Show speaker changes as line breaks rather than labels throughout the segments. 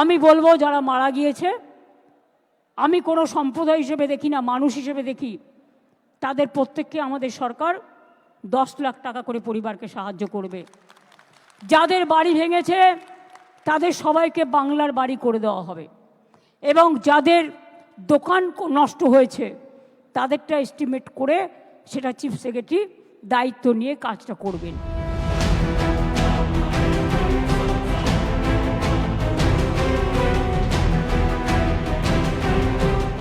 আমি বলব যারা মারা গিয়েছে, আমি কোনো সম্প্রদায় হিসেবে দেখি না, মানুষ হিসেবে দেখি, তাদের প্রত্যেককে আমাদের সরকার দশ লাখ টাকা করে পরিবারকে সাহায্য করবে। যাদের বাড়ি ভেঙেছে, তাদের সবাইকে বাংলার বাড়ি করে দেওয়া হবে। এবং যাদের দোকান নষ্ট হয়েছে, তাদেরটা এস্টিমেট করে সেটা চিফ সেক্রেটারি দায়িত্ব নিয়ে কাজটা করবেন।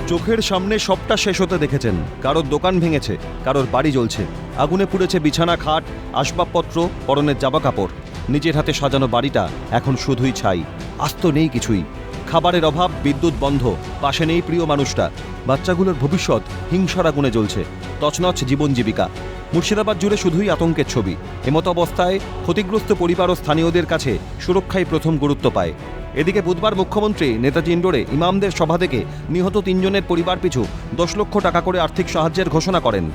চোখের সামনে সবটা শেষ হতে দেখেছেন। কারোর দোকান ভেঙেছে, কারোর বাড়ি জ্বলছে। আগুনে পুড়েছে বিছানা, খাট, আসবাবপত্র, পরনের জামা কাপড় নিজের হাতে সাজানো বাড়িটা এখন শুধুই ছাই। আস্ত নেই কিছুই। খাবারের অভাব, বিদ্যুৎ বন্ধ, পাশে নেই প্রিয় মানুষটা। বাচ্চাগুলোর ভবিষ্যৎ হিংসার আগুনে জ্বলছে। তছনছ জীবন জীবিকা। মুর্শিদাবাদ জুড়ে শুধুই আতঙ্কের ছবি। এমতো অবস্থায় ক্ষতিগ্রস্ত পরিবার ও স্থানীয়দের কাছে সুরক্ষাই প্রথম গুরুত্ব পায়। এদিকে বুধবার মুখ্যমন্ত্রী নেতাজি ইন্ডোরে ইমামদের সভা থেকে নিহত তিনজনের পরিবার পিছু দশ লক্ষ টাকা করে আর্থিক সাহায্যের ঘোষণা করেন।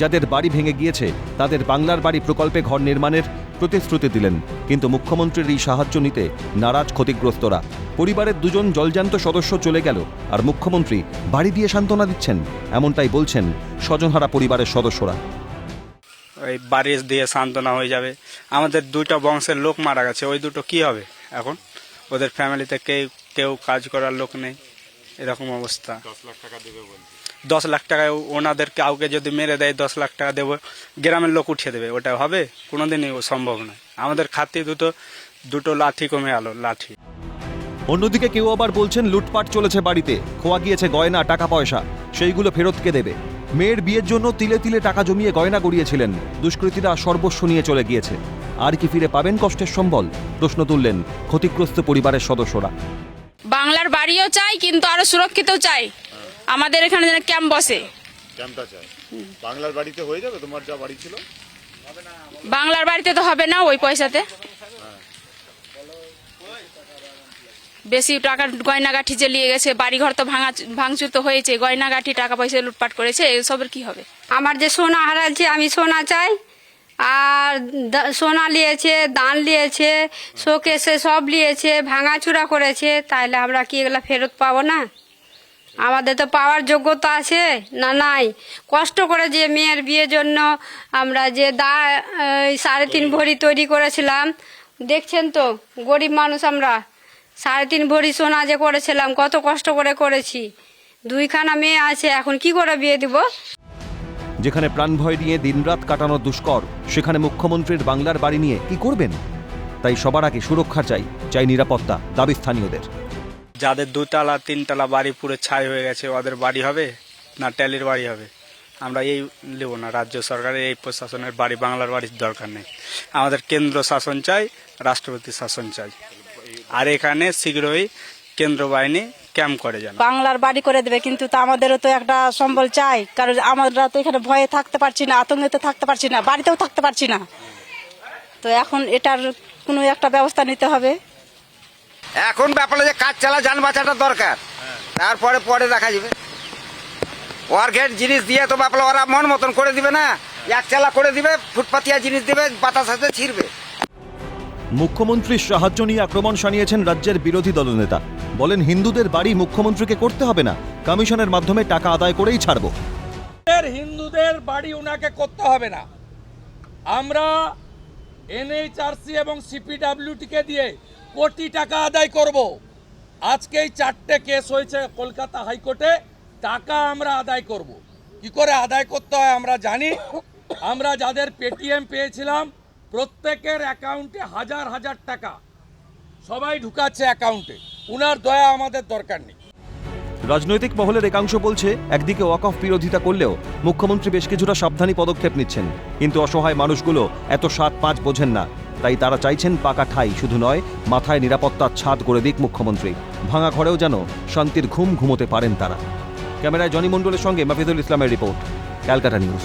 যাদের বাড়ি ভেঙে গিয়েছে, তাদের বাংলার বাড়ি প্রকল্পে ঘর নির্মাণের প্রতিশ্রুতি দিলেন। কিন্তু মুখ্যমন্ত্রীর এই সাহায্য নিতে নারাজ ক্ষতিগ্রস্তরা। পরিবারের দুজন জলজান্ত সদস্য চলে গেল আর মুখ্যমন্ত্রী বাড়ি দিয়ে সান্ত্বনা দিচ্ছেন। এমনটাই বলছেন স্বজনহারা পরিবারের সদস্যরা।
ওই বাড়ি দিয়ে সান্ত্বনা হয়ে যাবে। আমাদের দুটো বংশের লোক মারা গেছে, ওই দুটো কি হবে এখন? ওদের ফ্যামিলিতে কেউ কেউ কাজ করার লোক নেই। এরকম অবস্থা। দশ লাখ টাকায় ওনাদের কাউকে যদি মেরে দেয় দশ লাখ টাকা দেবো গ্রামের লোক উঠিয়ে দেবে। ওটা হবে? কোনোদিনই ও সম্ভব নয়। আমাদের খাতি দুটো দুটো লাঠি কমে আলো লাঠি।
অন্যদিকে কেউ আবার বলছেন লুটপাট চলেছে বাড়িতে। খোয়া গিয়েছে গয়না টাকা পয়সা। সেইগুলো ফেরত কে দেবে? মেয়ের বিয়ের জন্য তিলে তিলে টাকা জমিয়ে গয়না গড়িয়েছিলেন। দুষ্কৃতীরা সর্বস্ব নিয়ে চলে গিয়েছে। আর কি ফিরে পাবেন কষ্টের সম্বল? প্রশ্ন তুললেন ক্ষতিগ্রস্ত পরিবারের সদস্যরা।
বাংলার বাড়িও চাই কিন্তু আরও সুরক্ষিতও চাই। আমাদের এখানে যেন ক্যাম্প বসে।
ক্যাম্পটা চাই। বাংলার বাড়িতে হয়ে যাবে তোমার যা বাড়ি ছিল?
বাংলার বাড়িতে তো হবে না ওই পয়সাতে। বেশি টাকার গয়নাগাঠি যে নিয়ে গেছে বাড়িঘর তো ভাঙা ভাঙচুর তো হয়েছে গয়নাগাঠি টাকা পয়সা লুটপাট করেছে এসবের কি হবে?
আমার যে সোনা হারাচ্ছে আমি সোনা চাই। আর সোনা নিয়েছে, দান নিয়েছে, শোকেসে সব নিয়েছে, ভাঙাচুরা করেছে তাহলে আমরা কি এগুলা ফেরত পাবো না? আমাদের তো পাওয়ার যোগ্যতা আছে না নাই? কষ্ট করে যে মেয়ের বিয়ের জন্য আমরা যে দা সাড়ে তিন ভরি তৈরি করেছিলাম, দেখছেন তো, গরিব মানুষ আমরা, সাড়ে তিন ভরি সোনা যে করেছিলাম, কত কষ্ট করে করেছি। দুইখানা মেয়ে আছে, এখন কি করে বিয়ে দিব?
যেখানে প্রাণভয় নিয়ে দিনরাত কাটানো দুষ্কর, সেখানে মুখ্যমন্ত্রীর বাংলার বাড়ি নিয়ে কি করবেন? তাই সবার আগে সুরক্ষা চাই চাই নিরাপত্তা, দাবি স্থানীয়দের।
যাদের দুতলা, তিনতলা বাড়ি পুরো ছাই হয়ে গেছে, ওদের বাড়ি হবে না ট্যালির বাড়ি হবে? আমরা এই নেব না, রাজ্য সরকারের, এই প্রশাসনের বাড়ি, বাংলার বাড়ির দরকার নেই। আমাদের কেন্দ্র শাসন চাই, রাষ্ট্রপতি শাসন চাই। আর এখানে শীঘ্রই কেন্দ্র বাহিনী ক্যাম্প করে যেন।
বাংলার বাড়ি করে দেবে কিন্তু তা আমাদেরও তো একটা সম্বল চাই। কারণ আমরা তো এখানে ভয়ে থাকতে পারছি না আতঙ্কে তো থাকতে পারছি না বাড়িতেও থাকতে পারছি না। তো এখন এটার কোনো একটা ব্যবস্থা নিতে হবে।
এখন ব্যাপারে যে কাজ চালা যান বাঁচাটা দরকার। তারপরে পরে দেখা যাবে। ওয়ার্কের জিনিস দিয়ে তো ব্যাপারে ওরা মন মতন করে দিবে না। এক চালা করে দিবে ফুটপাতিয়া জিনিস দিবে বাতাস হাতে ছিড়বে।
মুখ্যমন্ত্রীর সাহায্য নিয়ে আক্রমণ শানিয়েছেন রাজ্যের বিরোধী দলনেতা। বলেন, হিন্দুদের বাড়ি মুখ্যমন্ত্রীকে করতে হবে না, কমিশনের মাধ্যমে টাকা আদায় করেই ছাড়ব।
হিন্দুদের বাড়ি ওনাকে করতে হবে না। আমরা এনএইচআরসি এবং সিপিডাব্লিউটিকে দিয়ে কোটি টাকা আদায় করব। আজকেই চারটে কেস হয়েছে কলকাতা হাইকোর্টে, টাকা আমরা আদায় করব। কি করে আদায় করতে হয় আমরা জানি। আমরা যাদের পেটিএম পেয়েছিলাম প্রত্যেকের অ্যাকাউন্টে হাজার হাজার টাকা। সবাই ঢুকাচ্ছে অ্যাকাউন্টে। উনার দয়া আমাদের দরকার নেই।
রাজনৈতিক মহলের একাংশ বলছে, একদিকে ওয়াকফ বিরোধিতা করলেও মুখ্যমন্ত্রী বেশ কিছুটা সাবধানী পদক্ষেপ নিচ্ছেন। কিন্তু অসহায় মানুষগুলো এত সাত পাঁচ বোঝেন না। তাই তারা চাইছেন পাকা ঠাই, শুধু নয়, মাথায় নিরাপত্তার ছাদ করে দিক মুখ্যমন্ত্রী। ভাঙা ঘরেও যেন শান্তির ঘুম ঘুমোতে পারেন তারা। ক্যামেরায় জনি মণ্ডলের সঙ্গে মাফিদুল ইসলামের রিপোর্ট, ক্যালকাটা নিউজ।